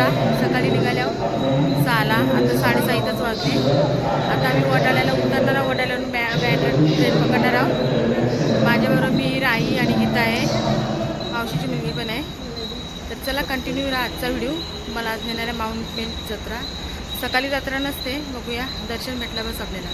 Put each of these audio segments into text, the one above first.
जत्रा सकाळी निघाल्यावर सहाला आता साडेसहा इथंच वाजते आता आम्ही वडाल्याला उतरणार आहोत वडाल्यावरून बॅ बॅट ट्रेन पकडणार आहोत. माझ्याबरोबर मी राई आणि गीता आहे. मावशीची मुलगी पण आहे. तर चला कंटिन्यू राहा आजचा व्हिडिओ मला आज नेणाऱ्या माऊंट मेन जत्रा. सकाळी जत्रा नसते बघूया. दर्शन भेटलं बस आपल्याला.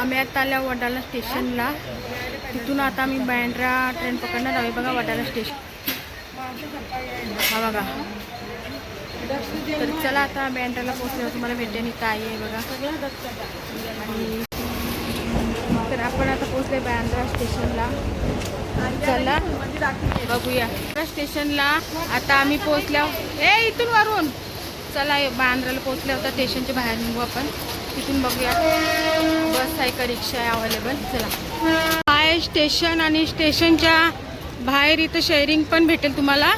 आम्ही आता आल्या वडाला स्टेशनला. तिथून आता आम्ही बँड्रा ट्रेन पकडणार आहे बघा वडाला स्टेशन. हा बघा. तर चला आता बँड्राला पोहोचल्यावर तुम्हाला भेटते आणि काय आहे बघा. आणि तर आपण आता पोहोचले बँड्रा स्टेशनला. चला बघूया. स्टेशनला आता आम्ही पोहोचल्या ए इथून वरून. चला बांद्राला पोहोचल्या होता स्टेशनच्या बाहेर निघू आपण. तिथून बघूया. बस आहे का रिक्षा आहे अवेलेबल चला. आहे स्टेशन आणि स्टेशनच्या बाहेर इथं शेअरिंग पण भेटेल तुम्हाला.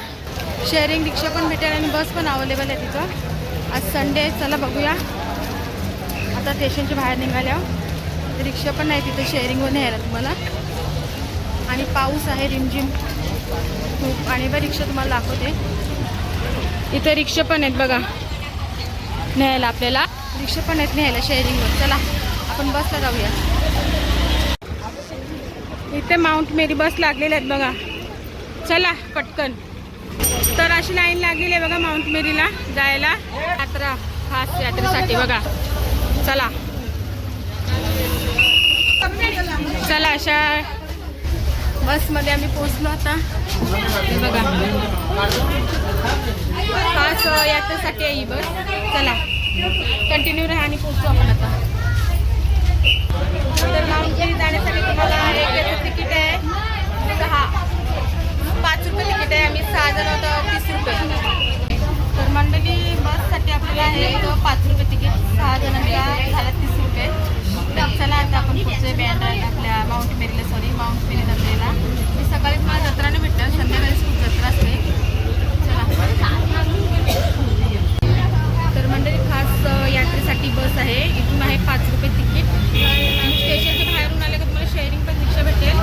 शेअरिंग रिक्षा पण भेटेल आणि बस पण अवेलेबल आहे तिथं. आज संडे आहे चला बघूया. आता स्टेशनच्या बाहेर निघाल्या रिक्षा पण नाही तिथं शेअरिंगवर न्यायला तुम्हाला. आणि पाऊस आहे रिमझिम. खूप. आणि बा रिक्षा तुम्हाला दाखवते. इथं रिक्षा पण आहेत बघा. न्यायला आपल्याला. रिक्षा पण आहेत न्यायला शेअरिंगवर चला आपण बसला जाऊया. इथे माउंट मेरी बस लागलेल्या आहेत बघा. चला पटकन. तर अशी लाईन लागलेली आहे बघा माउंट मेरीला जायला. यात्रा खास यात्रेसाठी बघा. चला. चला अशा बसमध्ये आम्ही पोचलो आता. बघा. खास यात्रेसाठी आहे ही बस. चला. कंटिन्यू राहा आणि पोचतो आपण आता. बससाठी आहे तो पाच रुपये तिकीट सहा जणांचा झाला तीस रुपये. तर चला आता आपण पुढचे बँड आपल्या माउंट मेरीला सॉरी माउंट मेरी जत्रेला मी सकाळी मला जत्रा नाही भेटणार संध्याकाळीच खूप जत्रा असते चला तर मंडळी खास अ, यात्रेसाठी बस आहे इथून आहे पाच रुपये तिकीट आणि स्टेशनच्या बाहेरून आले का तुम्हाला शेअरिंग पण रिक्षा भेटेल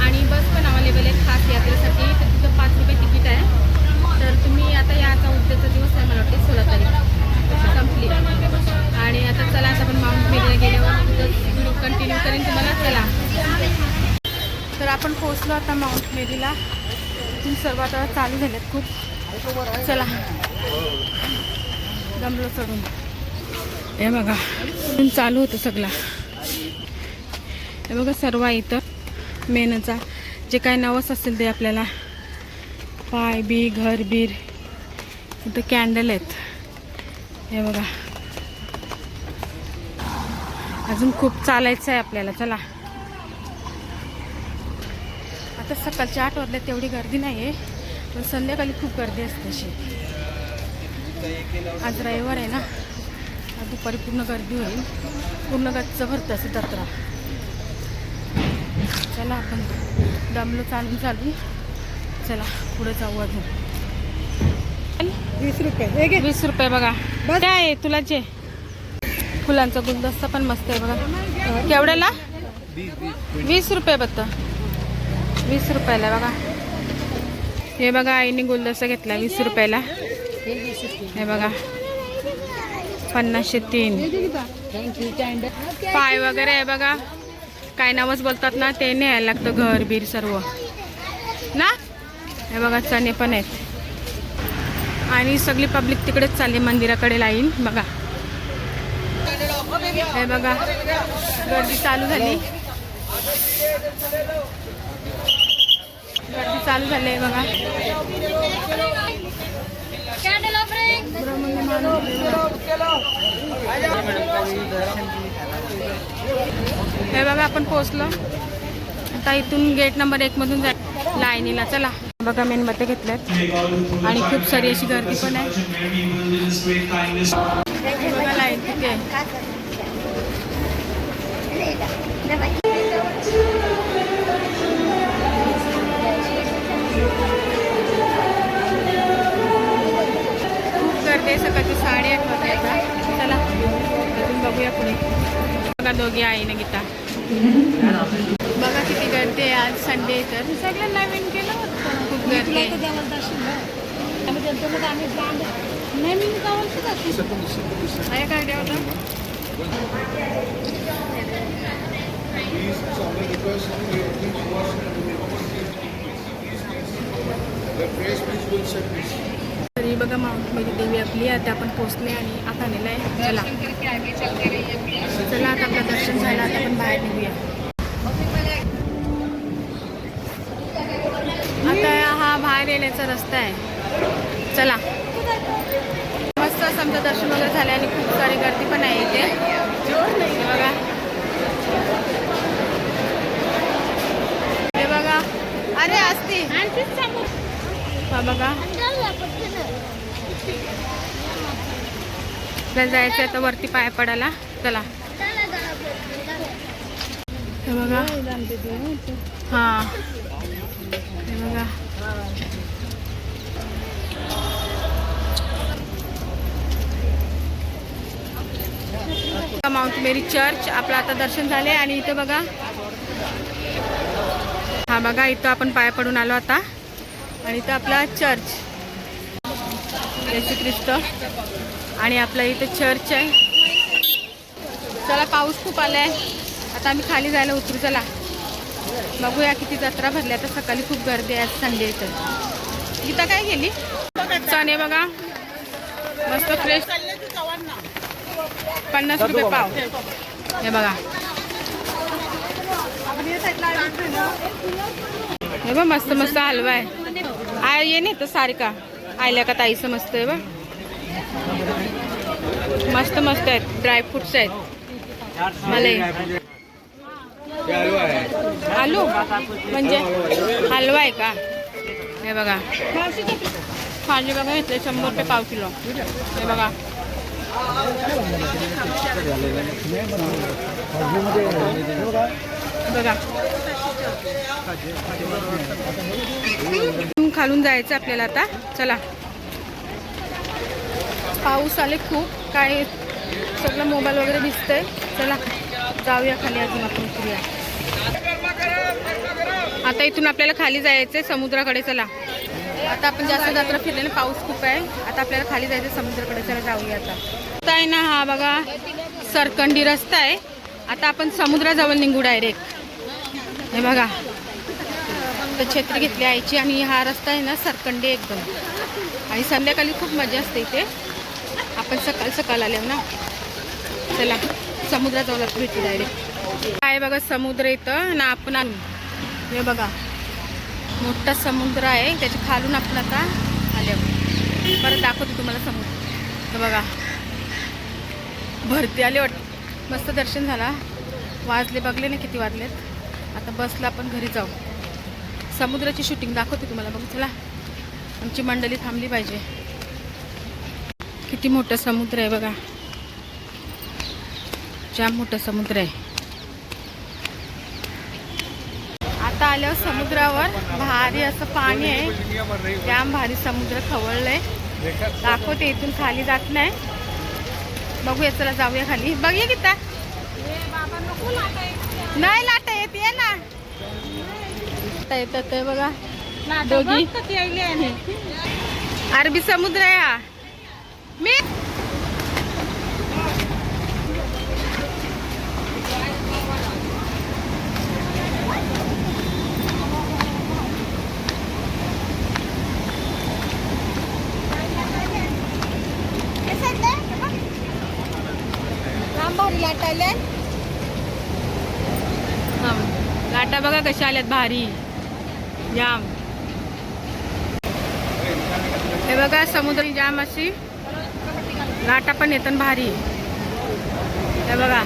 आणि बस पण अवेलेबल आहे खास यात्रेसाठी तर तिथं पाच रुपये तिकीट आहे तर तुम्ही आता याचा उद्याचा दिवस आहे मला वाटते सोळा तारीख संपली आणि आता चला आता आपण माउंट मेरीला गेल्यावर व्हिडिओ कंटिन्यू करेन तुम्हाला चला तर आपण पोहोचलो आता माउंट मेरीला. इथून सर्व आता चालू झालेत खूप. चला. गमलो चढून. हे बघा. इथून चालू होतं सगळा. हे बघा सर्व इथं मेनचा. जे काय नवस असेल ते आपल्याला. पाय बी घर बीर. इथं कॅन्डल आहेत. हे बघा. अजून खूप चालायचं आहे आपल्याला. चला. आता सकाळच्या आठ वाजल्या तेवढी गर्दी नाही आहे पण संध्याकाळी खूप गर्दी असते अशी. आज रविवार आहे ना दुपारी पूर्ण गर्दी होईल. पूर्ण गच्च भरतं असं जत्रा. चला आपण दमलो चालून चालून चला पुढे जाऊ अजून. वीस रुपये. वीस रुपये बघा. काय आहे तुला जे? फुलांचा गुलदस्ता पण मस्त आहे बघा. केवढ्याला? वीस रुपये बत्त वीस रुपयाला बघा. हे बघा आईने गुलदस्ता घेतला वीस रुपयाला. हे बघा. पन्नासशे तीन. पाय वगैरे आहे बघा. काय नावच बोलतात ना ते न्यायला लागतं घर बीर सर्व. ना? हे बघा चणे पण आहेत. आणि सगळी पब्लिक तिकडेच चालली मंदिराकडे लाईन बघा. हे बघा गर्दी चालू झाली. गर्दी चालू झाली आहे बघा. हे बघा आपण पोहोचलो. आता इथून गेट नंबर एक मधून जा लाईनीला चला. बघा मेणबत्त्या घेतल्यात. आणि खूप सारी अशी गर्दी पण आहे. बघा लाईन किती आहे आहे सकाळची साडेआठ वाजता आता चला अजून बघूया पुढे. बघा दोघी आई ना गीता. बघा किती गर्दी आहे आज संडे तर. सगळं नवीन केलं होतं. खूप गर्दी आहे. नाही. मी काय काय होतं तरी बघा मेरी देवी आपली आता आपण पोचले आणि आता आलेलं आहे चला. चला आता आपलं दर्शन झालं आता आपण बाहेर निघूया. आता हा बाहेर येण्याचा रस्ता आहे. चला. मस्त असं आमचं दर्शन वगैरे झालं आणि खूप सारी गर्दी पण आहे इथे. बघा. हे बघा. अरे असते हा बघा. आपल्याला जायचं आहे तर वरती पाय पडायला. चला. हे बघा. हा. हे बघा. माउंट मेरी चर्च आपलं आता दर्शन झाले आणि इथं बघा. हा बघा इथं आपण पाय पडून आलो आता. आणि इथं आपला चर्च येशू ख्रिस्त आणि आपल्या इथं चर्च आहे. चला पाऊस खूप आलाय. आता आम्ही खाली जायला उतरू चला. बघूया किती जत्रा भरली आता सकाळी खूप गर्दी आहे आज संडे इथं गीता काय गेली चणे बघा. मस्त फ्रेश पन्नास रुपये पाव. हे बघा. हे बघ मस्त मस्त हलवा आहे. आय ये नाही तर सारिका. आल्या का ताईचं मस्त आहे बा मस्त मस्त आहेत. ड्रायफ्रुट्स आहेत. मला आलू? म्हणजे हलवा आहे का? हे बघा. भाजी बघा घेतले शंभर रुपये पाव किलो. हे बघा. बघा. खालून जायचं आपल्याला आता. चला. पाऊस आले खूप. काय सगळं मोबाईल वगैरे दिसतंय. चला जाऊया खाली अजून आपण फिरूया. आता इथून आपल्याला खाली जायचंय समुद्राकडे चला. आता आपण जास्त जत्रा फिरले ना पाऊस खूप आहे. आता आपल्याला खाली जायचं समुद्राकडे चला जाऊया आता. आता आहे ना हा बघा सरकंडी रस्ता आहे. आता आपण समुद्राजवळ निघू डायरेक्ट. हे बघा. तर छत्री घेतली आईची आणि हा रस्ता आहे ना सरकंडी एकदम. आणि संध्याकाळी खूप मजा असते इथे. आपण सकाळ सकाळ आले ना. चला समुद्रात समुद्राजवळ भेटू डायरेक्ट काय बघा समुद्र इथं ना आपण आणू हे बघा. मोठा समुद्र आहे. त्याच्या खालून आपण आता आले परत दाखवतो तुम्हाला समुद्र. बघा. भरती आले वाट मस्त दर्शन झाला. वाजले बघले ना किती वाजलेत. आता बसला आपण घरी जाऊ. समुद्राची शूटिंग दाखवते तुम्हाला. बघ चला. आमची मंडळी थांबली पाहिजे. किती मोठं समुद्र आहे बघा. जाम मोठं समुद्र आहे. आता आल्यावर समुद्रावर भारी असं पाणी आहे. जाम भारी समुद्र खवळलंय. दाखवते इथून खाली जात नाही. बघूया चला जाऊया खाली. बघूया किता नाही लाटा येत ये ना. आता येतात ते बघा. दोघी. अरबी समुद्र आहे हा मी लाटा लाटा बघा कशा आल्यात भारी. जाम हे बघा समुद्र जाम अशी. लाटा पण येतात भारी. हे बघा.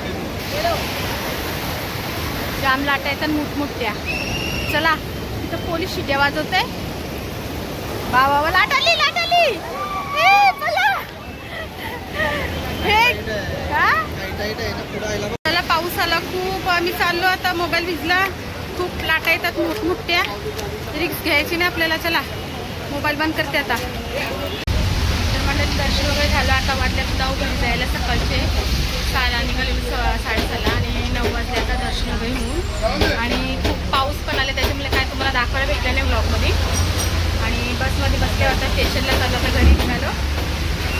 जाम लाटा येतात मोठमोठ्या. चला तिथं पोलीस शिट्या वाजवते बाबा लाट आली लाट आली. चला पाऊस आला खूप. आम्ही चाललो आता मोबाईल भिजला. खूप लाटा येतात मोठमोठ्या. रिक्स घ्यायची नाही आपल्याला चला. मोबाईल बंद करते आता. तर मंडळी दर्शन वगैरे झालं आता वाटल्यात जाऊ घरी जायला सकाळचे. साला निघाले साडेसाला आणि नऊ वाजले आता दर्शन वगैरे होऊन. आणि खूप पाऊस पण आले त्याच्यामुळे काय तुम्हाला दाखवायला भेटलं नाही ब्लॉगमध्ये आणि बसमध्ये बसले आता स्टेशनला चालू तर घरी निघालो.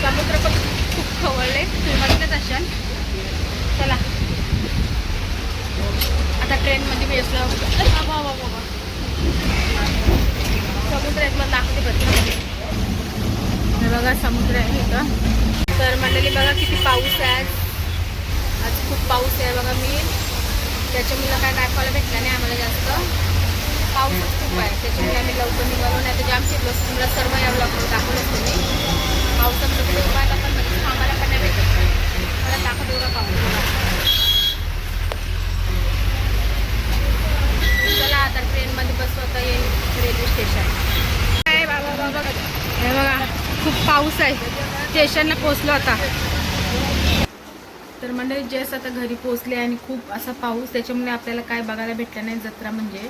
समुद्र पण खूप खवळले. तुम्ही बघितलंच असाल चला. आता ट्रेनमध्ये मी असलं बाबा बाबा समुद्र आहे मला दाखवते बघ बघा समुद्र आहे इथं. तर मंडळी बघा किती पाऊस आहे. आज आज खूप पाऊस आहे बघा मी. त्याच्यामुळं काय दाखवायला भेटलं नाही आम्हाला जास्त. पाऊसच खूप आहे. त्याच्यामुळे आम्ही लवकर निघालो नाही तर जाम शिकलो तुम्हाला सर्व या ब्लॉगमध्ये दाखवलं तुम्ही मी. पावसामध्ये कुठे उभा आहे पण म्हणजे लगेच थांबायला पण नाही भेटत. मला दाखवतो का पाऊस चला आता ट्रेनमध्ये बसवता येईल रेल्वे स्टेशन. काय बाबा बाबा? हे बघा खूप पाऊस आहे. स्टेशनला पोचलो आता. तर मंडळी जस्ट आता घरी पोचले आणि खूप असा पाऊस त्याच्यामुळे आपल्याला काय बघायला भेटलं नाही जत्रा म्हणजे.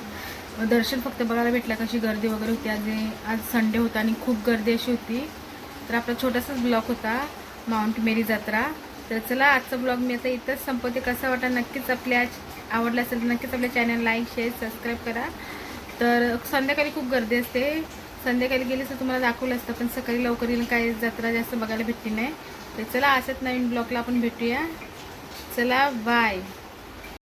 दर्शन फक्त बघायला भेटलं कशी गर्दी वगैरे होती. आज आज संडे होता आणि खूप गर्दी अशी होती. तर आपला छोटासाच ब्लॉग होता माउंट मेरी जत्रा. तर चला आजचा ब्लॉग मी आता इथंच संपवते. कसा वाटा नक्कीच आपल्या आवडला असेल तर नक्कीच आपल्या चॅनल लाईक शेअर सबस्क्राईब करा. तर संध्याकाळी खूप गर्दी असते. संध्याकाळी गेली तर तुम्हाला दाखवलं असतं पण सकाळी लवकर येईल काही जत्रा जास्त बघायला भेटली नाही. तर चला असंच नवीन ब्लॉगला आपण भेटूया. चला बाय